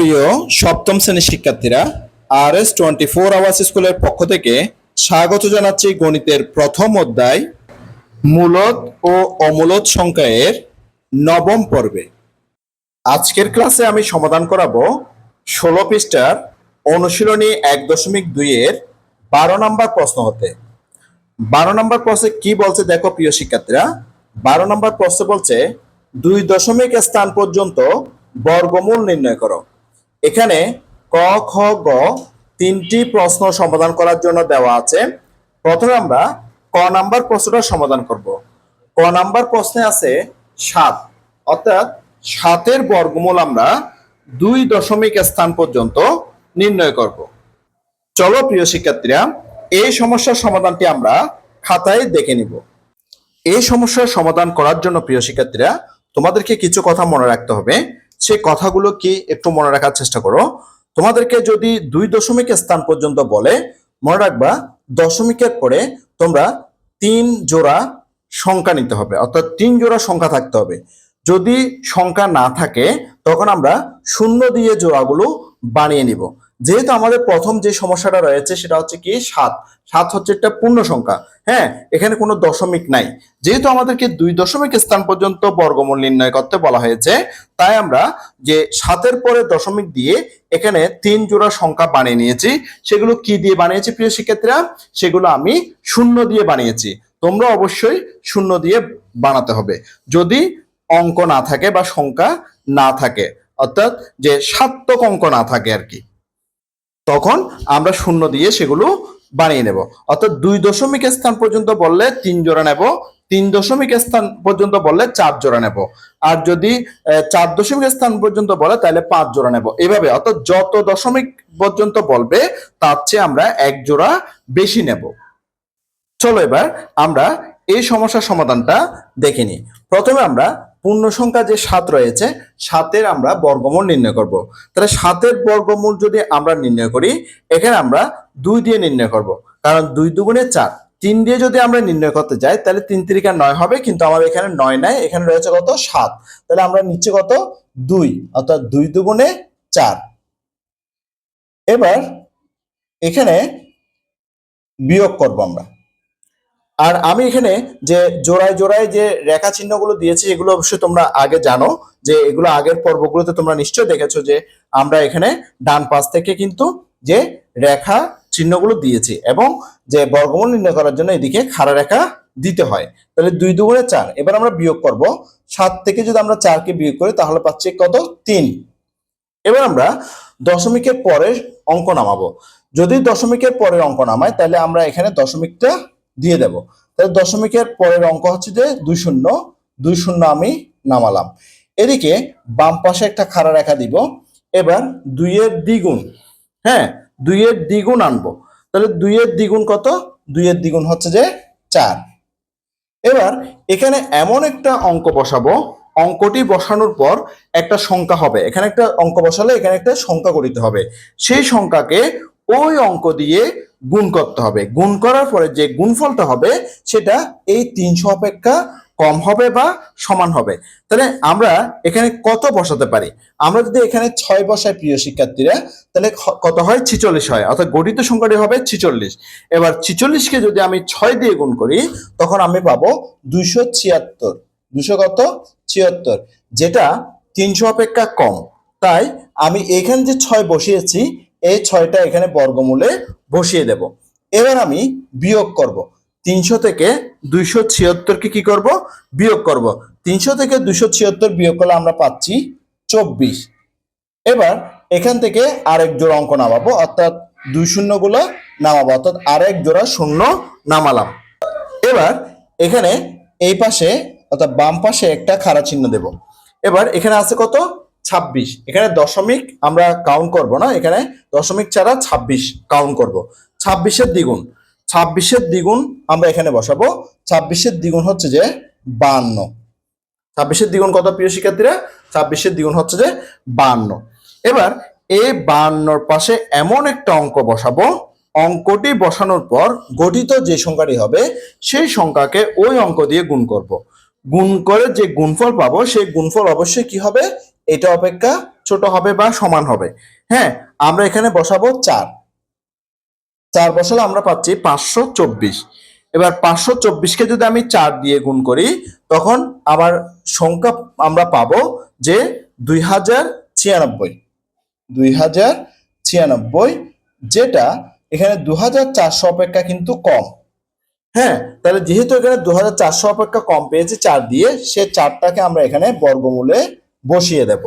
প্রিয় সপ্তম শ্রেণির শিক্ষার্থীরা R S twenty four hours স্কুলের পক্ষ থেকে স্বাগত জানাচ্ছি গণিতের প্রথম অধ্যায় মূলত ও অমূলত সংখ্যা এর নবম পর্বে। আজকের ক্লাসে আমি সমাধান করাবো ষোলো পৃষ্ঠার অনুশীলনী এক দশমিক দুই এর বারো নম্বর প্রশ্ন হতে। বারো নম্বর প্রশ্নে কি বলছে দেখো প্রিয় শিক্ষার্থীরা, বারো নম্বর প্রশ্ন বলছে, দুই দশমিক স্থান পর্যন্ত বর্গমূল নির্ণয় করো। এখানে ক, খ, গ তিনটি প্রশ্ন সমাধান করার জন্য দেওয়া আছে। প্রথমে আমরা ক নাম্বার প্রশ্নটা সমাধান করব। ক নাম্বার প্রশ্নে আছে সাত। অর্থাৎ সাতের বর্গমূল আমরা দুই দশমিক স্থান পর্যন্ত নির্ণয় করব। চলো প্রিয় শিক্ষার্থীরা, এই সমস্যার সমাধানটি আমরা খাতায় দেখে নিব। এই সমস্যার সমাধান করার জন্য প্রিয় শিক্ষার্থীরা, তোমাদেরকে কিছু কথা মনে রাখতে হবে। সেই কথাগুলো কি একটু মনে রাখার চেষ্টা করো। তোমাদেরকে যদি দুই দশমিক স্থান পর্যন্ত বলে, মনে রাখবা দশমিকের পরে তোমরা তিন জোড়া সংখ্যা নিতে হবে, অর্থাৎ তিন জোড়া সংখ্যা থাকতে হবে। যদি সংখ্যা না থাকে, তখন আমরা শূন্য দিয়ে জোড়াগুলো বানিয়ে নিব। যেহেতু আমাদের প্রথম যে সমস্যাটা রয়েছে সেটা হচ্ছে কি সাত। সাত হচ্ছে একটা পূর্ণ সংখ্যা। হ্যাঁ এখানে কোনো দশমিক নাই। যেহেতু আমাদেরকে দুই দশমিক স্থান পর্যন্ত বর্গমূল নির্ণয় করতে বলা হয়েছে, তাই আমরা যে সাতের পরে দশমিক দিয়ে এখানে তিন জোড়া সংখ্যা বানিয়ে নিয়েছি, সেগুলো কি দিয়ে বানিয়েছি প্রিয় শিক্ষার্থীরা? সেগুলো আমি শূন্য দিয়ে বানিয়েছি। তোমরা অবশ্যই শূন্য দিয়ে বানাতে হবে। যদি অঙ্ক না থাকে বা সংখ্যা না থাকে, অর্থাৎ যে সাত্মক অঙ্ক না থাকে আর কি। তখন আমরা শূন্য দিয়ে সেগুলো বানিয়ে নেব। অর্থাৎ দুই দশমিক স্থান পর্যন্ত বললে তিন জোড়া নেব, তিন দশমিক স্থান পর্যন্ত বললে চার জোড়া নেব। আর যদি চার দশমিক স্থান পর্যন্ত বলে তাহলে পাঁচ জোড়া নেব। এভাবে, অর্থাৎ যত দশমিক পর্যন্ত বলবে, তার চেয়ে আমরা এক জোড়া বেশি নেব। চলো এবার আমরা এই সমস্যার সমাধানটা দেখে নিই। প্রথমে আমরা পূর্ণ সংখ্যা যে সাত রয়েছে, সাতের আমরা বর্গমূল নির্ণয় করব। তাহলে সাতের বর্গমূল যদি আমরা নির্ণয় করি, এখানে আমরা দুই দিয়ে নির্ণয় করব। কারণ দুই দুগুণে চার, তিন দিয়ে যদি আমরা নির্ণয় করতে যাই, তাহলে তিন তিরিকা নয় হবে, কিন্তু আমাদের এখানে নয় নাই, এখানে রয়েছে কত? সাত। তাহলে আমরা নিচ্ছি কত? দুই, অর্থাৎ দুই দুগুণে চার। এবার এখানে বিয়োগ করব আমরা। আর আমি এখানে যে জোড়ায় জোড়ায় যে রেখা চিহ্নগুলো দিয়েছি, এগুলো অবশ্যই তোমরা আগে জানো, যে এগুলো আগের পর্বগুলোতে তোমরা নিশ্চয় দেখেছ যে আমরা এখানে ডান পাশ থেকে কিন্তু যে রেখা চিহ্নগুলো দিয়েছি এবং যে বর্গমূল নির্ণয় করার জন্য এদিকে খাড়া রেখা দিতে হয়। তাহলে দুই দুগুণে চার, এবার আমরা বিয়োগ করব। সাত থেকে যদি আমরা চারকে বিয়োগ করি, তাহলে পাচ্ছি কত? তিন। এবার আমরা দশমিকের পরের অঙ্ক নামাবো। যদি দশমিকের পরের অঙ্ক নামাই, তাহলে আমরা এখানে দশমিকটা দিয়ে দেব। তাহলে দশমিকের পরের অঙ্ক হচ্ছে যে দুই শূন্য দুই শূন্য আমি নামালাম। এদিকে বাম পাশে একটা খাড়া রেখা দিব। এবার দুইয়ের দ্বিগুণ হ্যাঁ দুইয়ের দ্বিগুণ আনব। তাহলে দুইয়ের দ্বিগুণ কত? দুইয়ের দ্বিগুণ হচ্ছে যে চার। এবার এখানে এমন একটা অঙ্ক বসাবো। অঙ্কটি বসানোর পর একটা সংখ্যা হবে। এখানে একটা অঙ্ক বসালে এখানে একটা সংখ্যা করিতে হবে। সেই সংখ্যাকে ওই অঙ্ক দিয়ে গুণ করতে হবে। গুণ করার পরে যে গুণফলটা হবে, সেটা এই তিনশো অপেক্ষা কম হবে বা সমান হবে। তাহলে আমরা এখানে কত বসাতে পারি? আমরা যদি এখানে ছয় বসাই প্রিয় শিক্ষার্থীরা, তাহলে কত হয়? ছিচল্লিশ হয়। অর্থাৎ গঠিত সংখ্যাটি হবে ছিচল্লিশ। এবার ছিচল্লিশকে যদি আমি ছয় দিয়ে গুণ করি, তখন আমি পাবো দুইশো ছিয়াত্তর। দুশো কত? ছিয়াত্তর। যেটা তিনশো অপেক্ষা কম। তাই আমি এখানে যে ছয় বসিয়েছি এই ছয়টা এখানে বর্গমূলে বসিয়ে দেব। এবার আমি বিয়োগ করব। তিনশো থেকে দুইশো ছিয়াত্তরকে কি করব? বিয়োগ করব। তিনশো থেকে দুইশো ছিয়াত্তর বিয়োগ করলে আমরা পাচ্ছি চব্বিশ। এবার এখান থেকে আরেক জোড়া অঙ্ক নামাবো, অর্থাৎ দুই শূন্যগুলো নামাবো, অর্থাৎ আরেক জোড়া শূন্য নামালাম। এবার এখানে এই পাশে অর্থাৎ বাম পাশে একটা খাড়া চিহ্ন দেব। এবার এখানে আছে কত? ছাব্বিশ। এখানে দশমিক আমরা কাউন্ট করব না, এখানে দশমিক ছাড়া ছাব্বিশ কাউন্ট করব। ছাব্বিশের দ্বিগুণ। ছাব্বিশের দ্বিগুণ আমরা এখানে বসাবো। ছাব্বিশের দ্বিগুণ হচ্ছে যে বান্ন। ছাব্বিশের দ্বিগুণ কত প্রিয় শিক্ষার্থীরা? ছাব্বিশের দ্বিগুণ হচ্ছে যে বান্ন। এবার এই বান্নর পাশে এমন একটা অঙ্ক বসাবো। অঙ্কটি বসানোর পর গঠিত যে সংখ্যাটি হবে, সেই সংখ্যাকে ওই অঙ্ক দিয়ে গুণ করব। গুণ করে যে গুণফল পাবো, সেই গুণফল অবশ্যই কি হবে? এটা অপেক্ষা ছোট হবে বা সমান হবে। হ্যাঁ আমরা এখানে বসাবো চার। চার বসালে আমরা পাচ্ছি পাঁচশো চব্বিশ। এবার পাঁচশো চব্বিশকে যদি আমি চার দিয়ে গুণ করি, তখন আমার সংখ্যা আমরা পাবো যে দুই হাজার ছিয়ানব্বই। দুই হাজার ছিয়ানব্বই, যেটা এখানে দু হাজার চারশো অপেক্ষা কিন্তু কম। হ্যাঁ তাহলে যেহেতু এখানে দু হাজার চারশো অপেক্ষা কম পেয়েছে চার দিয়ে, সে চারটাকে আমরা এখানে বর্গমূলে বসিয়ে দেব।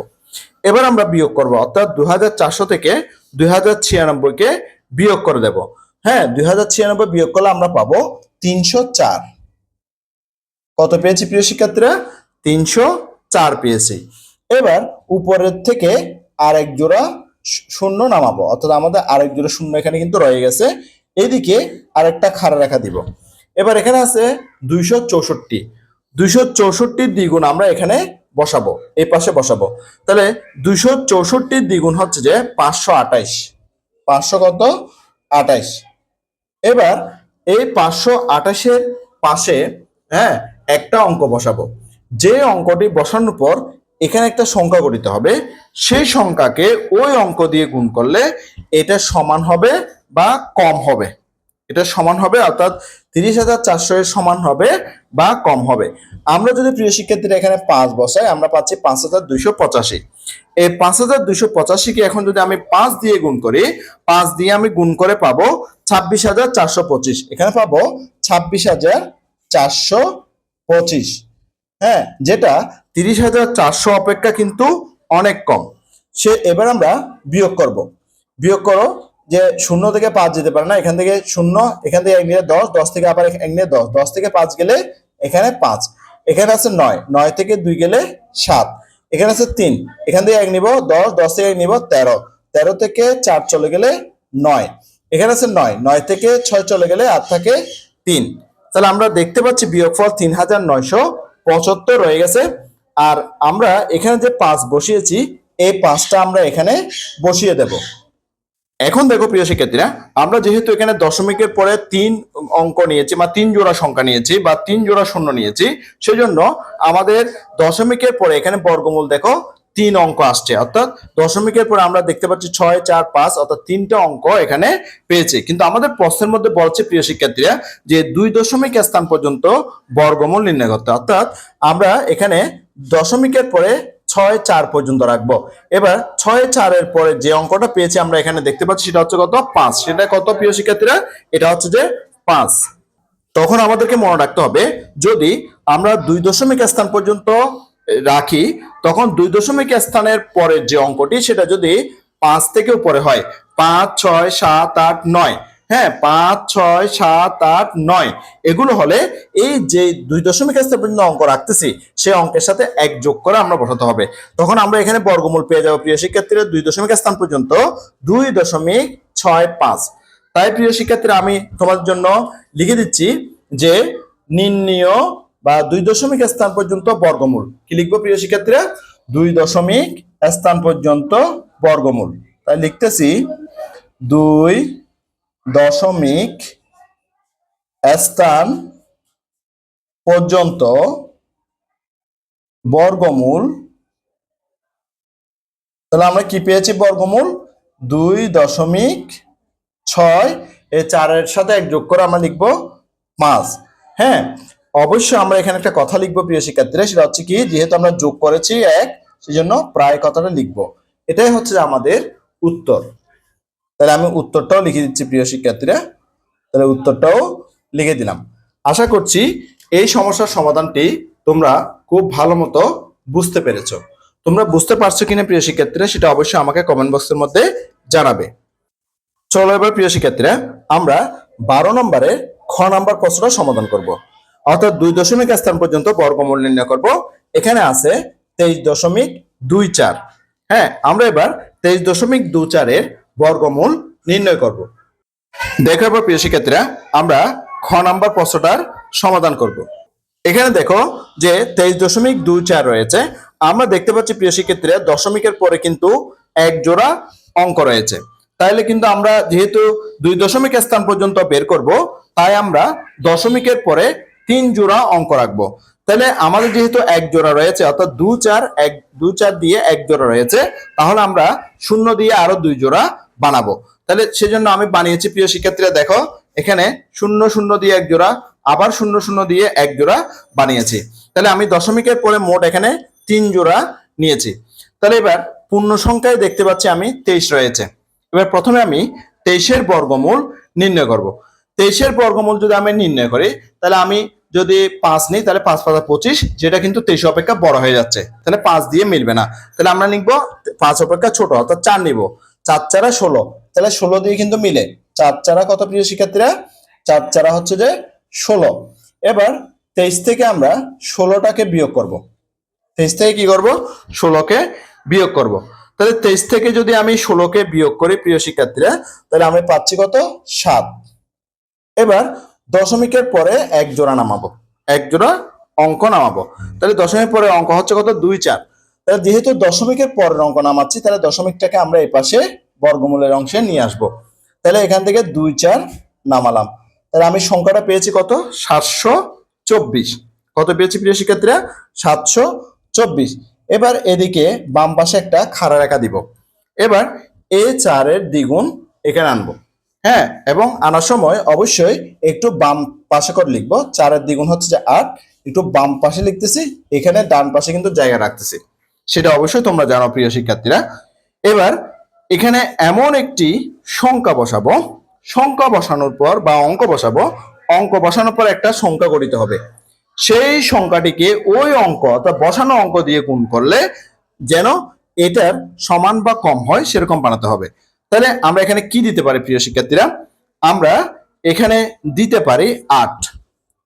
এবার আমরা বিয়োগ করব, অর্থাৎ দু হাজার চারশো থেকে দুই ছিয়ানব্বইকে বিয়োগ করে দেব। হ্যাঁ দুই হাজার ছিয়ানব্বই বিয়োগ করলে আমরা পাবো তিনশো চার। কত পেয়েছি প্রিয় শিক্ষার্থীরা? তিনশো চার পেয়েছি। এবার উপরের থেকে আরেক জোড়া শূন্য নামাবো, অর্থাৎ আমাদের আরেক জোড়া শূন্য এখানে কিন্তু রয়ে গেছে। এদিকে আরেকটা খাড়া রেখা দিব। এবার এখানে আছে দুইশো চৌষট্টি। দুইশো চৌষট্টির দ্বিগুণ আমরা এখানে বসাবো, এই পাশে বসাবো। তাহলে দুইশো চৌষট্টির দ্বিগুণ হচ্ছে যে পাঁচশো আঠাইশ। পাঁচশো কত? আটাইশ এবার এই পাঁচশো আঠাশের পাশে হ্যাঁ একটা অঙ্ক বসাবো। যে অঙ্কটি বসানোর পর এখানে একটা সংখ্যা গঠিত হবে, সেই সংখ্যাকে ওই অঙ্ক দিয়ে গুণ করলে এটা সমান হবে বা কম হবে। এটা সমান হবে, অর্থাৎ তিরিশ হাজার চারশো এর সমান হবে বা কম হবে। আমরা যদি প্রিয় শিক্ষার্থীরা এখানে পাঁচ বসাই, আমরা পাচ্ছি পাঁচ হাজার দুইশো পঁচাশি। এই পাঁচ হাজার দুইশো পঁচাশিকে এখন যদি আমি পাঁচ দিয়ে গুণ করি, পাঁচ দিয়ে আমি গুণ করে পাবো ছাব্বিশ হাজার চারশো পঁচিশ। এখানে পাবো ছাব্বিশ হাজার চারশো পঁচিশ। হ্যাঁ যেটা তিরিশ হাজার চারশো অপেক্ষা কিন্তু অনেক কম। সে, এবার আমরা বিয়োগ করব। বিয়োগ করো যে শূন্য থেকে পাঁচ যেতে পারে না, এখান থেকে শূন্য, এখান থেকে এক নিলে দশ দশ থেকে আবার এক নিলে দশ দশ থেকে পাঁচ গেলে এখানে পাঁচ। এখানে আছে নয় নয় থেকে দুই গেলে সাত। এখানে আছে তিন, এখান থেকে এক নিব দশ দশ থেকে এক নিব তেরো। তেরো থেকে চার চলে গেলে নয়। এখানে আছে নয় নয় থেকে ছয় চলে গেলে আর থাকে তিন। তাহলে আমরা দেখতে পাচ্ছি বিয়োগফল তিন হাজার নয়শো পঁচাত্তর রয়ে গেছে। আর আমরা এখানে যে পাঁচ বসিয়েছি, এই পাঁচটা আমরা এখানে বসিয়ে দেব। এখন দেখো প্রিয় শিক্ষার্থীরা, আমরা যেহেতু এখানে দশমিকের পরে তিন অঙ্ক নিয়েছি বা তিন জোড়া সংখ্যা নিয়েছি বা তিন জোড়া শূন্য নিয়েছি, সেজন্য আমাদের দশমিকের পরে এখানে বর্গমূল দেখো তিন অঙ্ক আসছে। অর্থাৎ দশমিকের পরে আমরা দেখতে পাচ্ছি ছয়, চার, পাঁচ, অর্থাৎ তিনটা অঙ্ক এখানে পেয়েছে। কিন্তু আমাদের প্রশ্নের মধ্যে বলছে প্রিয় শিক্ষার্থীরা যে দুই দশমিক স্থান পর্যন্ত বর্গমূল নির্ণয় করতে। অর্থাৎ আমরা এখানে দশমিকের পরে ছয় চার পর্যন্ত রাখব। এবার ছয় চারের পরে যে অঙ্কটা পেয়েছি আমরা এখানে দেখতে পাচ্ছি, সেটা হচ্ছে কত? পাঁচ। সেটা কত প্রিয় শিক্ষার্থীরা? এটা হচ্ছে যে পাঁচ। তখন আমাদেরকে মনে রাখতে হবে, যদি আমরা দুই দশমিক স্থান পর্যন্ত রাখি, তখন দুই দশমিক স্থানের পরের যে অঙ্কটি, সেটা যদি পাঁচ থেকে উপরে হয়, পাঁচ, ছয়, সাত, আট, নয় হ্যাঁ পাঁচ, ছয়, সাত, আট, নয়। এগুলো হলে এই যে দুই দশমিক স্থান পর্যন্ত অঙ্ক রাখতেছি সেই অঙ্কের সাথে এক যোগ করে আমরা বসাতে হবে। তখন আমরা এখানে বর্গমূল পেয়ে যাব প্রিয় শিক্ষার্থীরা দুই দশমিক স্থান পর্যন্ত, দুই দশমিক ছয় পাঁচ। তাই প্রিয় শিক্ষার্থীরা, আমি তোমাদের জন্য লিখে দিচ্ছি যে নির্ণীয় বা দুই দশমিক স্থান পর্যন্ত বর্গমূল। কি লিখব প্রিয় শিক্ষার্থীরা? দুই দশমিক স্থান পর্যন্ত বর্গমূল। তাই লিখতেছি দুই দশমিক স্থান পর্যন্ত বর্গমূল। তাহলে আমরা কি পেয়েছি বর্গমূল? দুই দশমিক ছয়। এই চারের সাথে এক যোগ করে আমরা লিখব পাঁচ। হ্যাঁ অবশ্যই আমরা এখানে একটা কথা লিখব প্রিয় শিক্ষার্থীরা, সেটা হচ্ছে কি, যেহেতু আমরা যোগ করেছি এক, সেজন্য প্রায় কথাটা লিখব। এটাই হচ্ছে আমাদের উত্তর। তাহলে আমি উত্তরটাও লিখে দিচ্ছি, প্রিয় শিক্ষার্থীরা। তাহলে উত্তরটাও লিখে দিলাম। আশা করছি এই সমস্যার সমাধানটি তোমরা খুব ভালো মতো বুঝতে পেরেছ। তোমরা বুঝতে পারছ কিনা, প্রিয় শিক্ষার্থীরা, সেটা অবশ্যই আমাকে কমেন্ট বক্সের মধ্যে জানাবে। চলো এবার, প্রিয় শিক্ষার্থীরা, আমরা বারো নম্বরে খ নাম্বার প্রশ্নটা সমাধান করব। অর্থাৎ দুই দশমিক স্থান পর্যন্ত বর্গমূল নির্ণয় করব। এখানে আছে তেইশ দশমিক দুই চার। হ্যাঁ আমরা এবার তেইশ দশমিক দুই চারের বর্গমূল নির্ণয় করব। দেখার পর প্রিয় শিক্ষার্থীরা, আমরা খ নাম্বার প্রশ্নটার সমাধান করব। এখানে দেখো যে তেইশ দশমিক দুই চার রয়েছে। আমরা দেখতে পাচ্ছি প্রিয় শিক্ষার্থীরা, দশমিকের পরে কিন্তু এক জোড়া অঙ্ক রয়েছে। তাইলে কিন্তু আমরা যেহেতু দুই দশমিক স্থান পর্যন্ত বের করব, তাই আমরা দশমিকের পরে তিন জোড়া অঙ্ক রাখব। তাহলে আমাদের যেহেতু এক জোড়া রয়েছে, অর্থাৎ দু চার, এক দু চার দিয়ে এক জোড়া রয়েছে, তাহলে আমরা শূন্য দিয়ে আরও দুই জোড়া বানাবো। তাহলে সেজন্য আমি বানিয়েছি, প্রিয় শিক্ষার্থীরা, দেখো, এখানে শূন্য শূন্য দিয়ে এক জোড়া, আবার শূন্য শূন্য দিয়ে এক জোড়া বানিয়েছি। তাহলে আমি দশমিকের পরে মোট এখানে তিন জোড়া নিয়েছি। তাহলে এবার পূর্ণ সংখ্যায় দেখতে পাচ্ছি আমি তেইশ রয়েছে। এবার প্রথমে আমি তেইশের বর্গমূল নির্ণয় করব। তেইশের বর্গমূল যদি আমি নির্ণয় করি, তাহলে আমি যদি পাঁচ নিই, তাহলে পাঁচ পাঁচ পঁচিশ, যেটা কিন্তু তেইশ অপেক্ষা বড় হয়ে যাচ্ছে। তাহলে পাঁচ দিয়ে মিলবে না। তাহলে আমরা লিখব পাঁচ অপেক্ষা ছোট, অর্থাৎ চার নিব। চার চারা ষোলো। তাহলে ষোলো দিয়ে কিন্তু মিলে, চার চারা কত প্রিয় শিক্ষার্থীরা? চার চারা হচ্ছে যে ষোলো। এবার তেইশ থেকে আমরা ষোলোটাকে বিয়োগ করব। তেইশ থেকে কি করব? ষোলোকে বিয়োগ করব। তাহলে তেইশ থেকে যদি আমি ষোলোকে বিয়োগ করি প্রিয় শিক্ষার্থীরা, তাহলে আমি পাচ্ছি কত? সাত। এবার দশমিকের পরে এক জোড়া নামাবো। এক জোড়া অঙ্ক নামাবো। তাহলে দশমিক পরে অঙ্ক হচ্ছে কত? দুই চার। যেহেতু দশমিকের পরের অঙ্ক নামাচ্ছি, তাহলে দশমিকটাকে আমরা এই পাশে বর্গমূলের অংশে নিয়ে আসব। তাহলে এখান থেকে দুই চার নামালাম। তাহলে আমি সংখ্যাটা পেয়েছি কত? সাতশো চব্বিশ। কত পেয়েছি প্রিয় শিক্ষার্থীরা? সাতশো চব্বিশ। এবার এদিকে বাম পাশে একটা খাড়া রেখা দিব। এবার এ চারের দ্বিগুণ এখানে আনব। হ্যাঁ এবং আনার সময় অবশ্যই একটু বাম পাশে করে লিখব। চারের দ্বিগুণ হচ্ছে যে আট। একটু বাম পাশে লিখতেছি, এখানে ডান পাশে কিন্তু জায়গা রাখতেছি। সেটা অবশ্যই তোমরা জানো, প্রিয় শিক্ষার্থীরা। এবার এখানে এমন একটি সংখ্যা বসাবো। সংখ্যা বসানোর পর বা অঙ্ক বসাবো, অঙ্ক বসানোর পর একটা সংখ্যা গঠিত হবে। সেই সংখ্যাটিকে ওই অঙ্ক অর্থাৎ বসানো অঙ্ক দিয়ে গুণ করলে যেন এটার সমান বা কম হয় সেরকম বানাতে হবে। তাহলে আমরা এখানে কি দিতে পারি, প্রিয় শিক্ষার্থীরা? আমরা এখানে দিতে পারি আট।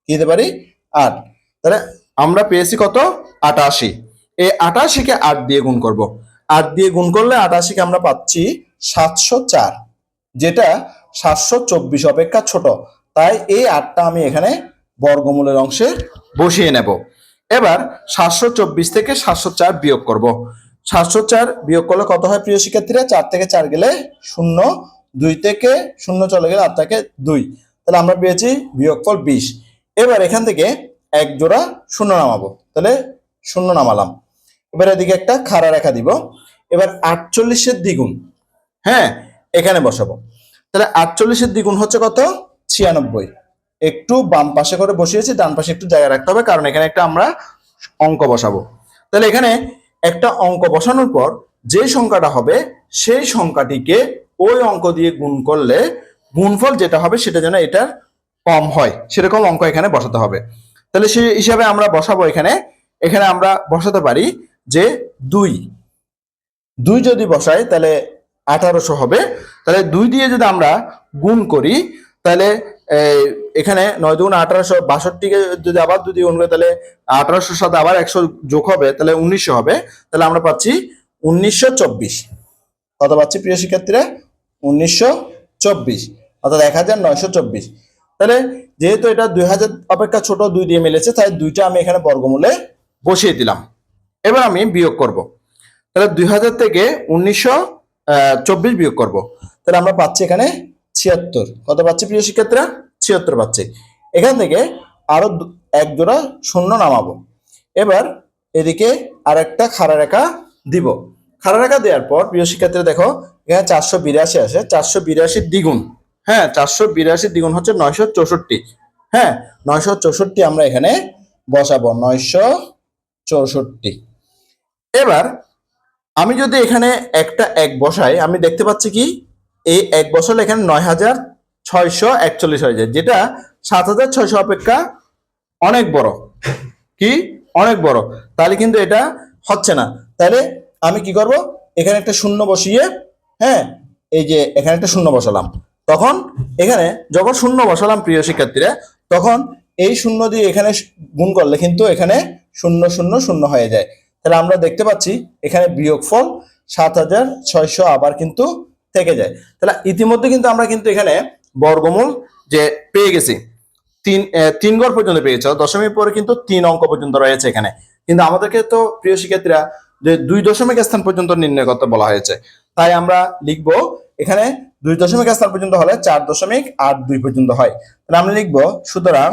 দিতে পারি? আট। তাহলে আমরা পেয়েছি কত? আটাশি। এই আটাশিকে আট দিয়ে গুণ করব। আট দিয়ে গুণ করলে আটাশিকে আমরা পাচ্ছি সাতশো চার, যেটা সাতশো চব্বিশ অপেক্ষা ছোট। তাই এই আটটা আমি এখানে বর্গমূলের অংশে বসিয়ে নেব। এবার সাতশো চব্বিশ থেকে সাতশো চার বিয়োগ করব। সাতশো চার বিয়োগ করলে কত হয় প্রিয় শিক্ষার্থীরা? চার থেকে চার গেলে শূন্য, দুই থেকে শূন্য চলে গেলে আট থেকে দুই। তাহলে আমরা পেয়েছি বিয়োগফল বিশ। এবার এখান থেকে এক জোড়া শূন্য নামাবো। তাহলে শূন্য নামালাম। এবার এদিকে একটা খাড়া রেখা দিব। এবার আটচল্লিশের দ্বিগুণ। হ্যাঁ এখানে বসাবো। তাহলে আটচল্লিশের দ্বিগুণ হচ্ছে কত? ছিয়ানব্বই। একটু বাম পাশে করে বসিয়েছি, ডান পাশে একটু জায়গা রাখতে হবে, কারণ এখানে একটা আমরা অঙ্ক বসাবো। তাহলে এখানে একটা অঙ্ক বসানোর পর যে সংখ্যাটা হবে, সেই সংখ্যাটিকে ওই অঙ্ক দিয়ে গুণ করলে গুণফল যেটা হবে সেটা যেন এটার কম হয়। সেরকম অঙ্ক এখানে বসাতে হবে। তাহলে সেই হিসাবে আমরা বসাবো এখানে। এখানে আমরা বসাতে পারি যে দুই। দুই যদি বসাই, তাহলে আঠারোশো হবে। তাহলে দুই দিয়ে যদি আমরা গুণ করি, তাহলে এখানে নয় দুগুণ আঠারোশো বাষট্টিকে যদি আবার দুই দিয়ে গুণ করি, তাহলে আঠারোশোর সাথে আবার একশো যোগ হবে, তাহলে উনিশশো হবে। তাহলে আমরা পাচ্ছি উনিশশো চব্বিশ। কত পাচ্ছি প্রিয় শিক্ষার্থীরা? উনিশশো চব্বিশ। অর্থাৎ এক হাজার নয়শো চব্বিশ। তাহলে যেহেতু এটা দুই হাজার অপেক্ষা ছোট, দুই দিয়ে মিলেছে, তাই দুইটা আমি এখানে বর্গমূলে বসিয়ে দিলাম। এবার আমি বিয়োগ করব। তাহলে দুই হাজার থেকে উনিশশো চব্বিশ বিয়োগ করব। তাহলে আমরা পাচ্ছি এখানে ছিয়াত্তর। কত পাচ্ছি প্রিয় শিক্ষার্থীরা? ছিয়াত্তর পাচ্ছি। এখান থেকে আরও দু- এক জোড়া শূন্য নামাবো। এবার এদিকে আর একটা খাড়া রেখা দিব। খাড়া রেখা দেওয়ার পর প্রিয় শিক্ষার্থীরা দেখো, এখানে চারশো বিরাশি আসে। চারশো বিরাশির দ্বিগুণ। হ্যাঁ চারশো বিরাশির দ্বিগুণ হচ্ছে নয়শো চৌষট্টি। হ্যাঁ নয়শো চৌষট্টি আমরা এখানে বসাবো। নয়শো চৌষট্টি। এবার আমি যদি এখানে একটা এক বসাই, আমি দেখতে পাচ্ছি কি, এই এক বসালে এখানে নয় হাজার ছয়শো একচল্লিশ হয়ে যায়, যেটা সাত হাজার ছয়শো অপেক্ষা অনেক বড়। কি? অনেক বড়। তাহলে কিন্তু এটা হচ্ছে না। তাহলে আমি কি করব? এখানে একটা শূন্য বসিয়ে হ্যাঁ এই যে এখানে একটা শূন্য বসালাম। তখন এখানে যখন শূন্য বসালাম, প্রিয় শিক্ষার্থীরা, তখন এই শূন্য দিয়ে এখানে গুণ করলে কিন্তু এখানে শূন্য শূন্য শূন্য হয়ে যায়। তাহলে আমরা দেখতে পাচ্ছি এখানে বিয়োগফল সাত হাজার ছয়শো আবার কিন্তু থেকে যায়। তাহলে ইতিমধ্যে কিন্তু আমরা কিন্তু এখানে বর্গমূল যে পেয়ে গেছি, তিন তিন ঘর পর্যন্ত পেয়েছে দশমিক পরে কিন্তু তিন অঙ্ক পর্যন্ত রয়েছে এখানে। কিন্তু আমাদেরকে তো প্রিয় শিক্ষার্থীরা যে দুই দশমিক স্থান পর্যন্ত নির্ণয় করতে বলা হয়েছে, তাই আমরা লিখব এখানে দুই দশমিক স্থান পর্যন্ত হলে চার দশমিক আট দুই পর্যন্ত হয়। তাহলে আমরা লিখব, সুতরাং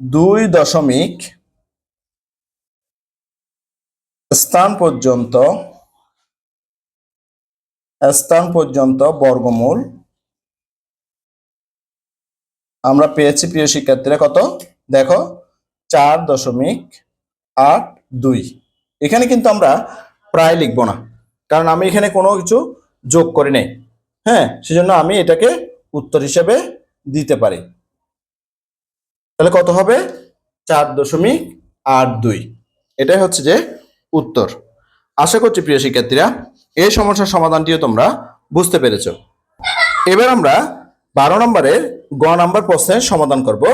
দুই দশমিক স্থান পর্যন্ত স্থান পর্যন্ত বর্গমূল। আমরা পেয়েছি প্রিয় শিক্ষার্থীরা কত? দেখো, চার দশমিক আট দুই। এখানে কিন্তু আমরা প্রায় লিখব না, কারণ আমি এখানে কোনো কিছু যোগ করি নাই। হ্যাঁ সেজন্য আমি এটাকে উত্তর হিসেবে দিতে পারি। তাহলে কত হবে? চার দশমিক আট দুই। এটাই হচ্ছে যে উত্তর। আশা করছি প্রিয় শিক্ষার্থীরা, এই সমস্যার সমাধানটিও তোমরা বুঝতে পেরেছ। এবার আমরা বারো নম্বরের গ নম্বর প্রশ্নের সমাধান করব।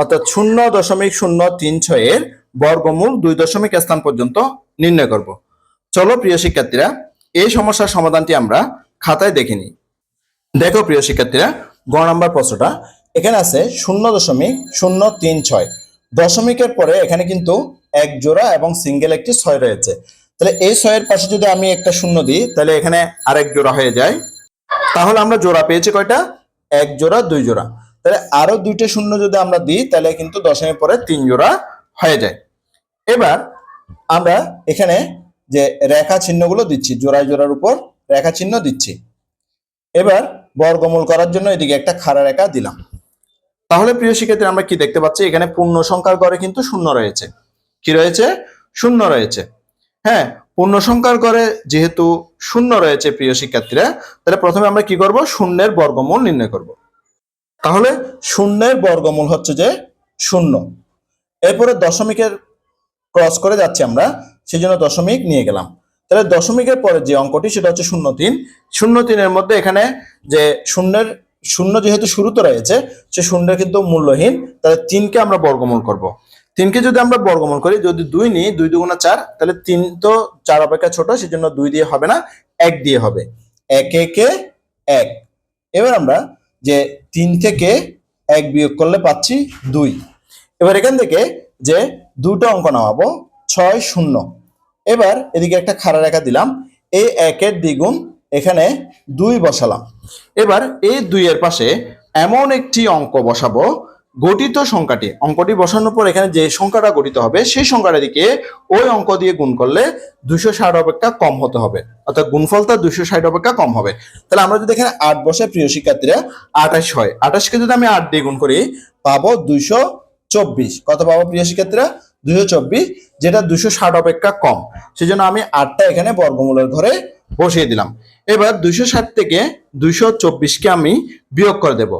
অর্থাৎ শূন্য দশমিক শূন্য তিন ছয়ের বর্গমূল দুই দশমিক স্থান পর্যন্ত নির্ণয় করব। চলো প্রিয় শিক্ষার্থীরা, এই সমস্যার সমাধানটি আমরা খাতায় দেখে নিই। দেখো প্রিয় শিক্ষার্থীরা, গ নম্বর প্রশ্নটা, এখানে আছে শূন্য দশমিক শূন্য তিন ছয়। দশমিকের পরে এখানে কিন্তু এক জোড়া এবং সিঙ্গেল একটি ছয় রয়েছে। তাহলে এই ছয়ের পাশে যদি আমি একটা শূন্য দিই, তাহলে এখানে আরেক জোড়া হয়ে যায়। তাহলে আমরা জোড়া পেয়েছি কয়টা? এক জোড়া, দুই জোড়া। তাহলে আরও দুইটা শূন্য যদি আমরা দিই, তাহলে কিন্তু দশমের পরে তিন জোড়া হয়ে যায়। এবার আমরা এখানে যে রেখা চিহ্নগুলো দিচ্ছি, জোড়ায় জোড়ার উপর রেখা চিহ্ন দিচ্ছি। এবার বর্গমূল করার জন্য এদিকে একটা খাড়া রেখা দিলাম। তাহলে প্রিয় শিক্ষার্থী আমরা কি দেখতে পাচ্ছি? এখানে পূর্ণ সংখ্যার ঘরে কিন্তু শূন্য রয়েছে। কি রয়েছে? শূন্য রয়েছে। হ্যাঁ পূর্ণ সংখ্যার ঘরে যেহেতু শূন্য রয়েছে প্রিয় শিক্ষার্থীরা, তাহলে প্রথমে আমরা কি করব? শূন্যের বর্গমূল নির্ণয় করব। তাহলে শূন্যের বর্গমূল হচ্ছে যে শূন্য। এরপরে দশমিকের ক্রস করে যাচ্ছি আমরা সেই জন্য দশমিক নিয়ে গেলাম। তাহলে দশমিকের পরে যে অঙ্কটি, সেটা হচ্ছে শূন্য তিন। শূন্য তিনের মধ্যে এখানে যে শূন্যের, শূন্য যেহেতু শুরুতে রয়েছে, সে শূন্যের কিন্তু মূল্যহীন, তাহলে তিনকে আমরা বর্গমূল করব। তিনকে যদি আমরা বর্গমূল করি, যদি দুই নিই, দুই দুগুণা চার, তাহলে তিন তো চার অপেক্ষা ছোট, সেজন্য দুই দিয়ে হবে না, এক দিয়ে হবে। এক, একে এক। এবার আমরা যে তিন থেকে এক বিয়োগ করলে পাচ্ছি দুই। এবার এখান থেকে যে দুটো অঙ্ক নামাবো, ছয় শূন্য। এবার এদিকে একটা খাড়া রেখা দিলাম এই একের দ্বিগুণ, এখানে দুই বসালাম। এবার এই দুইয়ের পাশে এমন একটি অঙ্ক বসাবো গঠিত সংখ্যাটি, অঙ্কটি বসানোর পর এখানে যে সংখ্যাটা গঠিত হবে, সেই সংখ্যাটা দিকে ওই অঙ্ক দিয়ে গুণ করলে দুশো ষাট অপেক্ষা কম হতে হবে। অর্থাৎ গুণফলটা দুশো ষাট অপেক্ষা কম হবে। তাহলে আমরা যদি এখানে আট বসে প্রিয় শিক্ষার্থীরা আঠাশ হয়, আঠাশকে যদি আমি আট দিয়ে গুণ করি, পাবো দুইশো চব্বিশ। কত পাবো প্রিয় শিক্ষার্থীরা? দুইশো চব্বিশ, যেটা দুশো ষাট অপেক্ষা কম। সেজন্য আমি আটটা এখানে বর্গমূলের ঘরে বসিয়ে দিলাম। এবার দুইশো ষাট থেকে দুইশো চব্বিশকে আমি বিয়োগ করে দেব।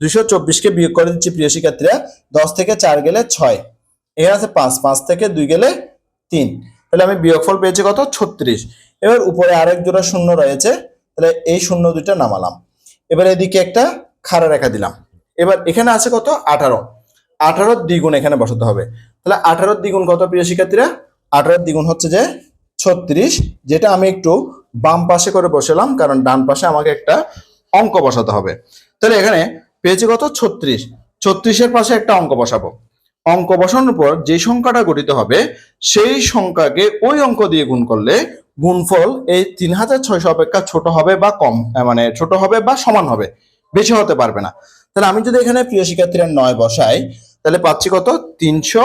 দুইশো চব্বিশকে বিয়োগ করে দিচ্ছি প্রিয় শিক্ষার্থীরা, দশ থেকে চার গেলে ছয়। এখানে আছে পাঁচ পাঁচ থেকে দুই গেলে তিন। তাহলে আমি বিয়োগফল পেয়েছি কত? ছত্রিশ। এবার উপরে আরেক জোড়া শূন্য রয়েছে, তাহলে এই শূন্য দুইটা নামালাম। এবার এদিকে একটা খাড়া রেখা দিলাম। এবার এখানে আছে কত? আঠারো। আঠারোর দ্বিগুণ এখানে বসাতে হবে। তাহলে আঠারোর দ্বিগুণ কত প্রিয় শিক্ষার্থীরা? আঠারোর দ্বিগুণ হচ্ছে যে ছত্রিশ। যেটা আমি একটু বাম পাশে করে বসালাম, কারণ ডান পাশে আমাকে একটা অঙ্ক বসাতে হবে। তাহলে এখানে পেয়েছি কত? ছত্রিশ। ছত্রিশের পাশে একটা অঙ্ক বসাবো। অঙ্ক বসানোর পর যে সংখ্যাটা গঠিত হবে, সেই সংখ্যাকে ওই অঙ্ক দিয়ে গুণ করলে গুণফল এই তিন হাজার ছয়শো অপেক্ষা ছোট হবে বা কম মানে ছোট হবে বা সমান হবে। বেশি হতে পারবে না। তাহলে আমি যদি এখানে প্রিয় শিক্ষার্থীরা নয় বসাই, তাহলে পাচ্ছি কত? তিনশো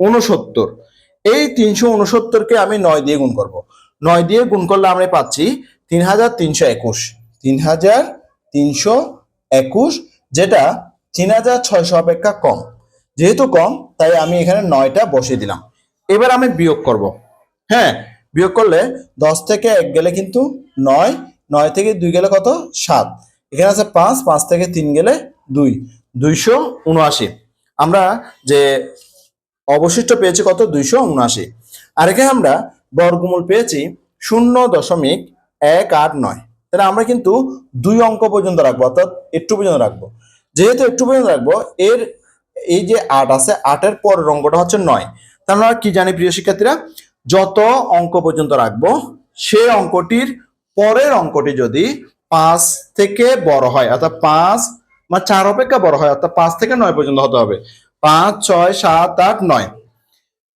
উনসত্তর এই তিনশো উনসত্তরকে আমি নয় দিয়ে গুণ করব। নয় দিয়ে গুণ করলে আমরা পাচ্ছি তিন হাজার তিনশো একুশ। তিন হাজার তিনশো একুশ, যেটা তিন হাজার ছয়শো অপেক্ষা কম। যেহেতু কম, তাই আমি এখানে নয়টা বসিয়ে দিলাম। এবার আমি বিয়োগ করব। হ্যাঁ বিয়োগ করলে দশ থেকে এক গেলে কিন্তু নয় নয় থেকে দুই গেলে কত? সাত। এখানে আছে পাঁচ পাঁচ থেকে তিন গেলে দুই। দুইশো উনআশি। আমরা যে অবশিষ্ট পেয়েছি কত? দুইশো উনআশি। আর এখানে আমরা বর্গমূল পেয়েছি শূন্য দশমিক এক আট নয়। তাহলে আমরা কিন্তু দুই অঙ্ক পর্যন্ত রাখব, অর্থাৎ একটু পর্যন্ত রাখব। যেহেতু একটু পর্যন্ত রাখব, এর এই যে আট আছে, আটের পরের অঙ্কটা হচ্ছে নয়। তাহলে আমরা কি জানি প্রিয় শিক্ষার্থীরা? যত অঙ্ক পর্যন্ত রাখব সেই অঙ্কটির পরের অঙ্কটি যদি পাঁচ থেকে বড় হয়, অর্থাৎ পাঁচ বা চার অপেক্ষা বড় হয়, অর্থাৎ পাঁচ থেকে নয় পর্যন্ত হতে হবে। পাঁচ, ছয়, সাত, আট, নয়।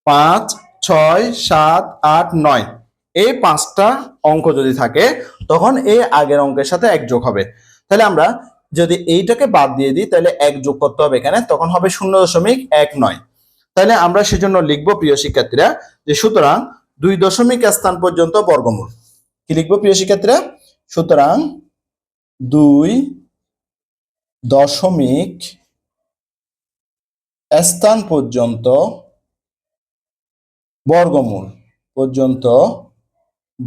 পাঁচ, ছয়, সাত, আট, নয়। এই পাঁচটা অঙ্ক যদি থাকে, তখন এই আগের অঙ্কের সাথে এক যোগ হবে। তাহলে আমরা যদি এইটাকে বাদ দিয়ে দিই, তাহলে এক যোগ করতে হবে এখানে, তখন হবে শূন্য দশমিক এক নয়। তাহলে আমরা সেজন্য লিখব, প্রিয় শিক্ষার্থীরা, যে সুতরাং দুই দশমিক স্থান পর্যন্ত বর্গমূল। কি লিখব, প্রিয় শিক্ষার্থীরা? সুতরাং দুই দশমিক স্থান পর্যন্ত বর্গমূল পর্যন্ত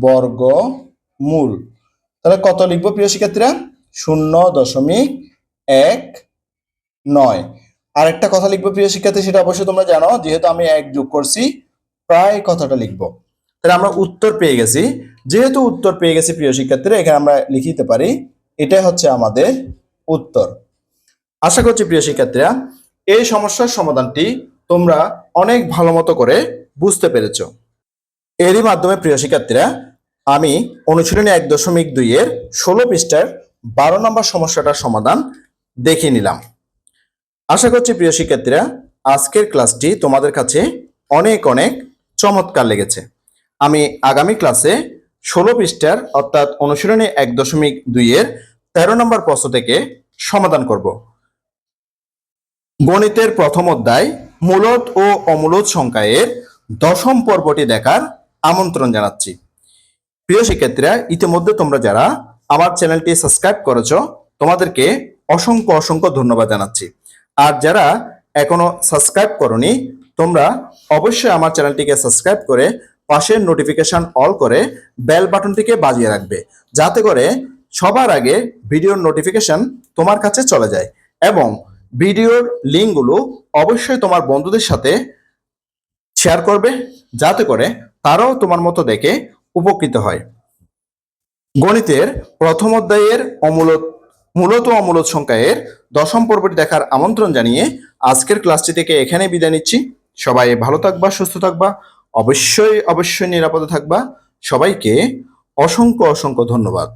বর্গমূল তাহলে কত লিখব প্রিয় শিক্ষার্থীরা? শূন্য দশমিক এক নয়। আরেকটা কথা লিখব প্রিয় শিক্ষার্থী, সেটা অবশ্যই তোমরা জানো, যেহেতু আমি এক যোগ করছি, প্রায় কথাটা লিখব। তাহলে আমরা উত্তর পেয়ে গেছি। যেহেতু উত্তর পেয়ে গেছি প্রিয় শিক্ষার্থীরা, এখানে আমরা লিখে দিতে পারি, এটাই হচ্ছে আমাদের উত্তর। আশা করছি প্রিয় শিক্ষার্থীরা, এই সমস্যার সমাধানটি তোমরা অনেক ভালো মতো করে বুঝতে পেরেছ। এরই মাধ্যমে প্রিয় শিক্ষার্থীরা, আমি অনুশীলনী এক দশমিক দুই এর ষোলো পৃষ্ঠার বারো নম্বর সমস্যাটার সমাধান দেখিয়ে নিলাম। আশা করছি প্রিয় শিক্ষার্থীরা, আজকের ক্লাসটি তোমাদের কাছে অনেক অনেক চমৎকার লেগেছে। আমি আগামী ক্লাসে ষোলো পৃষ্ঠার অর্থাৎ অনুশীলনী এক দশমিক দুই এর তেরো নম্বর প্রশ্ন থেকে সমাধান করব। গণিতের প্রথম অধ্যায় মূলত ও অমূলত সংখ্যা এর দশম পর্বটি দেখার আমন্ত্রণ জানাচ্ছি। প্রিয় শিক্ষার্থীরা, ইতিমধ্যে তোমরা যারা আমার চ্যানেলটি সাবস্ক্রাইব করেছ, তোমাদেরকে অসংখ্য অসংখ্য ধন্যবাদ জানাচ্ছি। আর যারা এখনও সাবস্ক্রাইব করনি, তোমরা অবশ্যই আমার চ্যানেলটিকে সাবস্ক্রাইব করে পাশের নোটিফিকেশন অল করে বেল বাটনটিকে বাজিয়ে রাখবে, যাতে করে সবার আগে ভিডিওর নোটিফিকেশন তোমার কাছে চলে যায়। এবং ভিডিওর লিঙ্কগুলো অবশ্যই তোমার বন্ধুদের সাথে শেয়ার করবে, যাতে করে তারাও তোমার মতো দেখে উপকৃত হয়। গণিতের প্রথম অধ্যায়ের অমূলত, মূলত অমূলত সংখ্যায়ের দশম পর্বটি দেখার আমন্ত্রণ জানিয়ে আজকের ক্লাসটি থেকে এখানে বিদায় নিচ্ছি। সবাই ভালো থাকবা, সুস্থ থাকবা, অবশ্যই অবশ্যই নিরাপদে থাকবা। সবাইকে অসংখ্য অসংখ্য ধন্যবাদ।